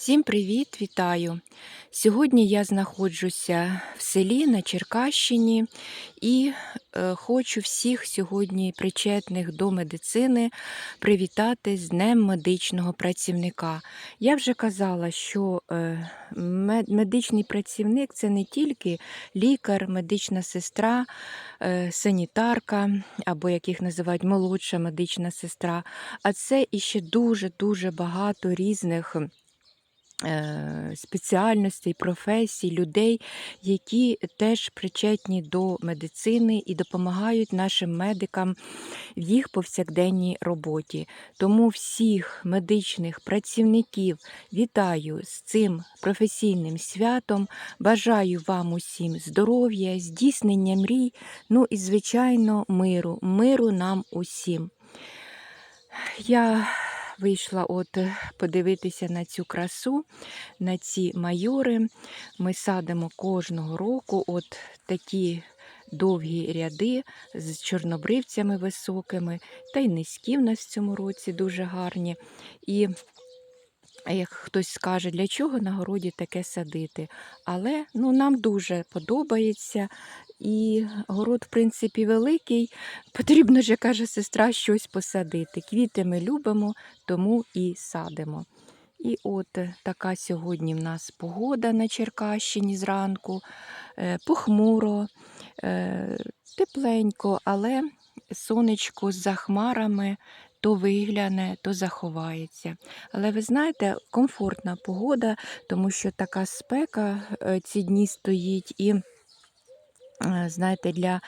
Всім привіт, вітаю! Сьогодні я знаходжуся в селі на Черкащині і е, хочу всіх сьогодні причетних до медицини привітати з Днем медичного працівника. Я вже казала, що е, медичний працівник це не тільки лікар, медична сестра, е, санітарка, або як їх називають молодша медична сестра, а це іще дуже-дуже багато різних спеціальностей, професій, людей, які теж причетні до медицини і допомагають нашим медикам в їх повсякденній роботі. Тому всіх медичних працівників вітаю з цим професійним святом. Бажаю вам усім здоров'я, здійснення мрій, ну і, звичайно, миру, миру нам усім. Я вийшла от е, подивитися на цю красу, на ці майори. Ми садимо кожного року от такі довгі ряди з чорнобривцями високими, та й низькі в нас в цьому році дуже гарні. І як хтось скаже, для чого на городі таке садити. Але ну, нам дуже подобається. І город, в принципі, великий. Потрібно ж, каже сестра, щось посадити. Квіти ми любимо, тому і садимо. І от е, така сьогодні в нас погода на Черкащині зранку, Е, похмуро, е, тепленько, але сонечко за хмарами то вигляне, то заховається. Але ви знаєте, комфортна погода, тому що така спека е, ці дні стоїть і. е, Знаєте, для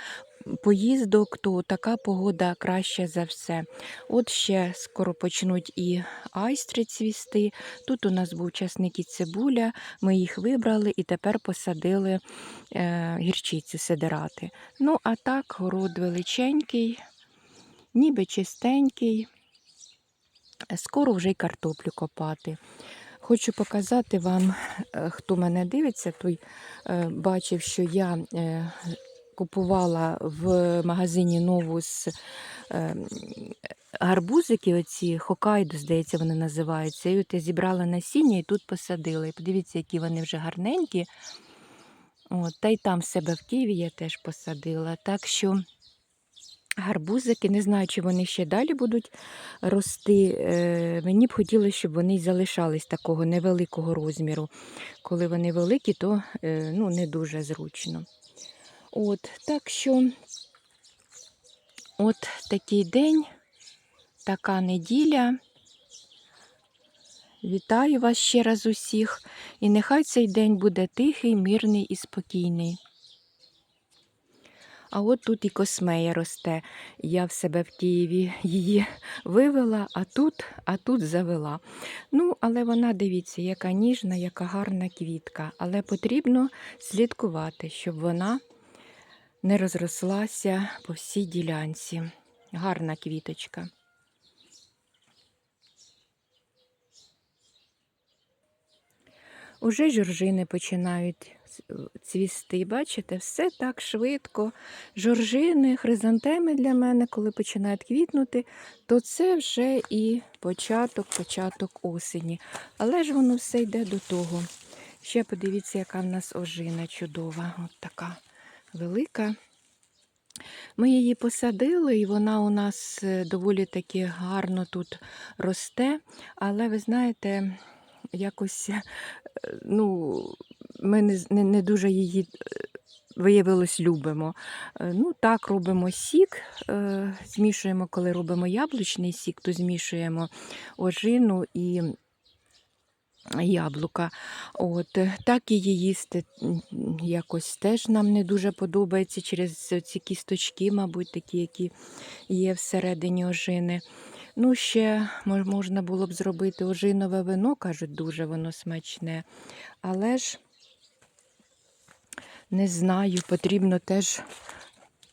поїздок, то така погода краща за все. От ще скоро почнуть і айстри цвісти. Тут у нас був часник і цибуля, ми їх вибрали і тепер посадили е, гірчицю седерати. Ну, а так, город величенький, ніби чистенький. Скоро вже й картоплю копати. Хочу показати вам, е, хто мене дивиться, той е, бачив, що я е, купувала в магазині Новус е, гарбузики, оці Хокайдо, здається, вони називаються. І от я зібрала насіння і тут посадила. І подивіться, які вони вже гарненькі. От, та й там в себе в Києві я теж посадила. Так що гарбузики, не знаю, чи вони ще далі будуть рости. Е, Мені б хотілося, щоб вони залишались такого невеликого розміру. Коли вони великі, то е, ну, не дуже зручно. От, так що от такий день, така неділя. Вітаю вас ще раз усіх, і нехай цей день буде тихий, мирний і спокійний. А от тут і космея росте. Я в себе в Києві її вивела, а тут, а тут завела. Ну, але вона, дивіться, яка ніжна, яка гарна квітка. Але потрібно слідкувати, щоб вона не розрослася по всій ділянці. Гарна квіточка. Уже жоржини починають цвісти. Бачите, все так швидко. Жоржини, хризантеми для мене, коли починають квітнути, то це вже і початок, початок осені. Але ж воно все йде до того. Ще подивіться, яка в нас ожина чудова. От така велика. Ми її посадили, і вона у нас е, доволі таки гарно тут росте. Але ви знаєте, якось е, ну, ми не, не, не дуже її е, виявилось любимо. Е, Ну, так, робимо сік, е, змішуємо, коли робимо яблучний сік, то змішуємо ожину і яблука. От, так її їсти якось теж нам не дуже подобається через ці кісточки, мабуть, такі, які є всередині ожини. Ну, ще можна було б зробити ожинове вино, кажуть, дуже воно смачне. Але ж не знаю, потрібно теж,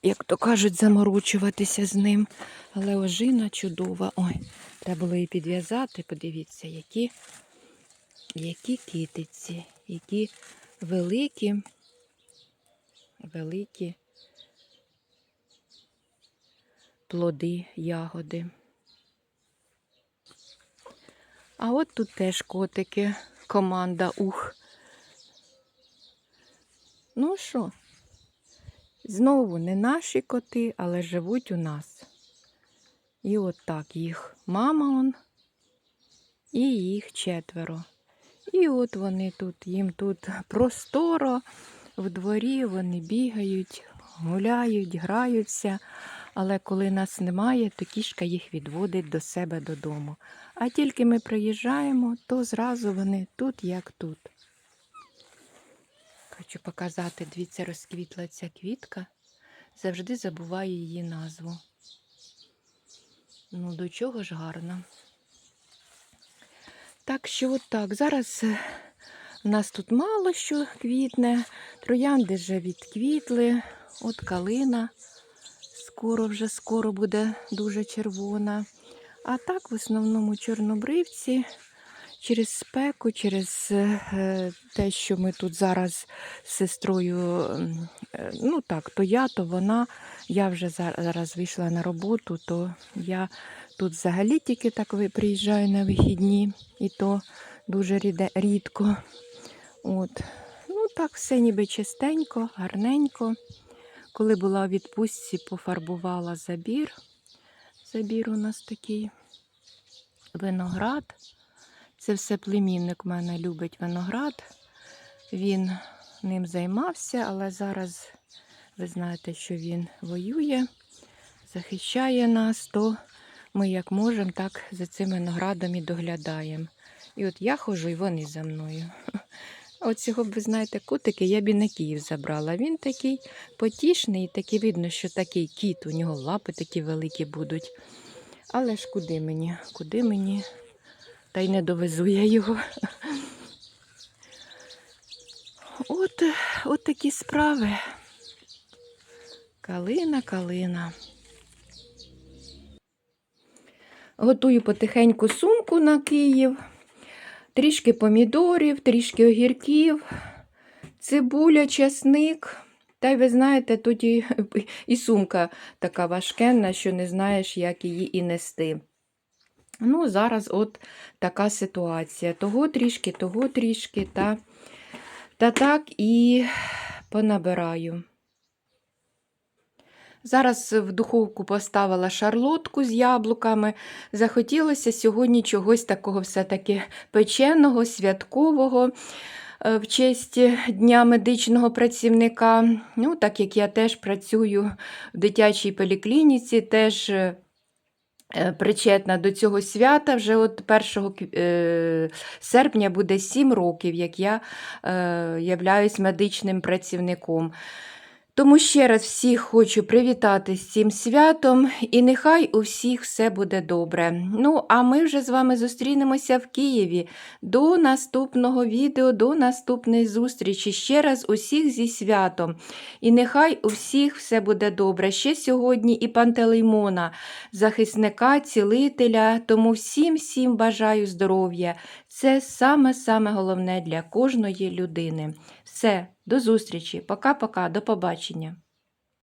як то кажуть, заморочуватися з ним. Але ожина чудова. Ой, треба було її підв'язати. Подивіться, які, які китиці, які великі, великі плоди, ягоди. А от тут теж котики команда ух. Ну що, знову не наші коти, але живуть у нас. І от так їх мама он, і їх четверо. І от вони тут, їм тут просторо, в дворі вони бігають, гуляють, граються. Але коли нас немає, то кішка їх відводить до себе додому. А тільки ми приїжджаємо, то зразу вони тут, як тут. Хочу показати, дивіться, розквітла ця квітка. Завжди забуваю її назву. Ну, до чого ж гарно. Так що от так. Зараз е, у нас тут мало що квітне. Троянди вже відквітли. От калина. Скоро вже скоро буде дуже червона. А так, в основному чорнобривці через спеку, через е, те, що ми тут зараз з сестрою, е, ну так, то я, то вона. Я вже зараз вийшла на роботу, то я тут взагалі тільки так приїжджаю на вихідні, і то дуже рідко. От. Ну так, все ніби чистенько, гарненько. Коли була у відпустці, пофарбувала забір. Забір у нас такий виноград. Це все племінник в мене любить виноград. Він ним займався, але зараз ви знаєте, що він воює, захищає нас, то ми як можемо, так за цим виноградом і доглядаємо. І от я ходжу, і вони за мною. От цього ви знаєте, котики я б і на Київ забрала. Він такий потішний, і видно, що такий кіт, у нього лапи такі великі будуть. Але ж куди мені? Куди мені? Та й не довезу я його. От, от такі справи. Калина, калина. Готую потихеньку сумку на Київ. Трішки помідорів, трішки огірків, цибуля, чесник. Та й ви знаєте, тут і, і сумка така важкенна, що не знаєш, як її і нести. Ну, зараз от така ситуація. Того трішки, того трішки, та, та так і понабираю. Зараз в духовку поставила шарлотку з яблуками. Захотілося сьогодні чогось такого все-таки печеного, святкового е, в честь Дня медичного працівника. Ну, так як я теж працюю в дитячій поліклініці, теж е, причетна до цього свята. Вже от 1 кв- е, серпня буде 7 років, як я е, являюсь медичним працівником. Тому ще раз всіх хочу привітати з цим святом, і нехай у всіх все буде добре. Ну, а ми вже з вами зустрінемося в Києві. До наступного відео, до наступної зустрічі. Ще раз усіх зі святом. І нехай у всіх все буде добре. Ще сьогодні і Пантелеймона, захисника, цілителя. Тому всім всім бажаю здоров'я. Це саме-саме головне для кожної людини. Все, до зустрічі. Пока-пока, до побачення.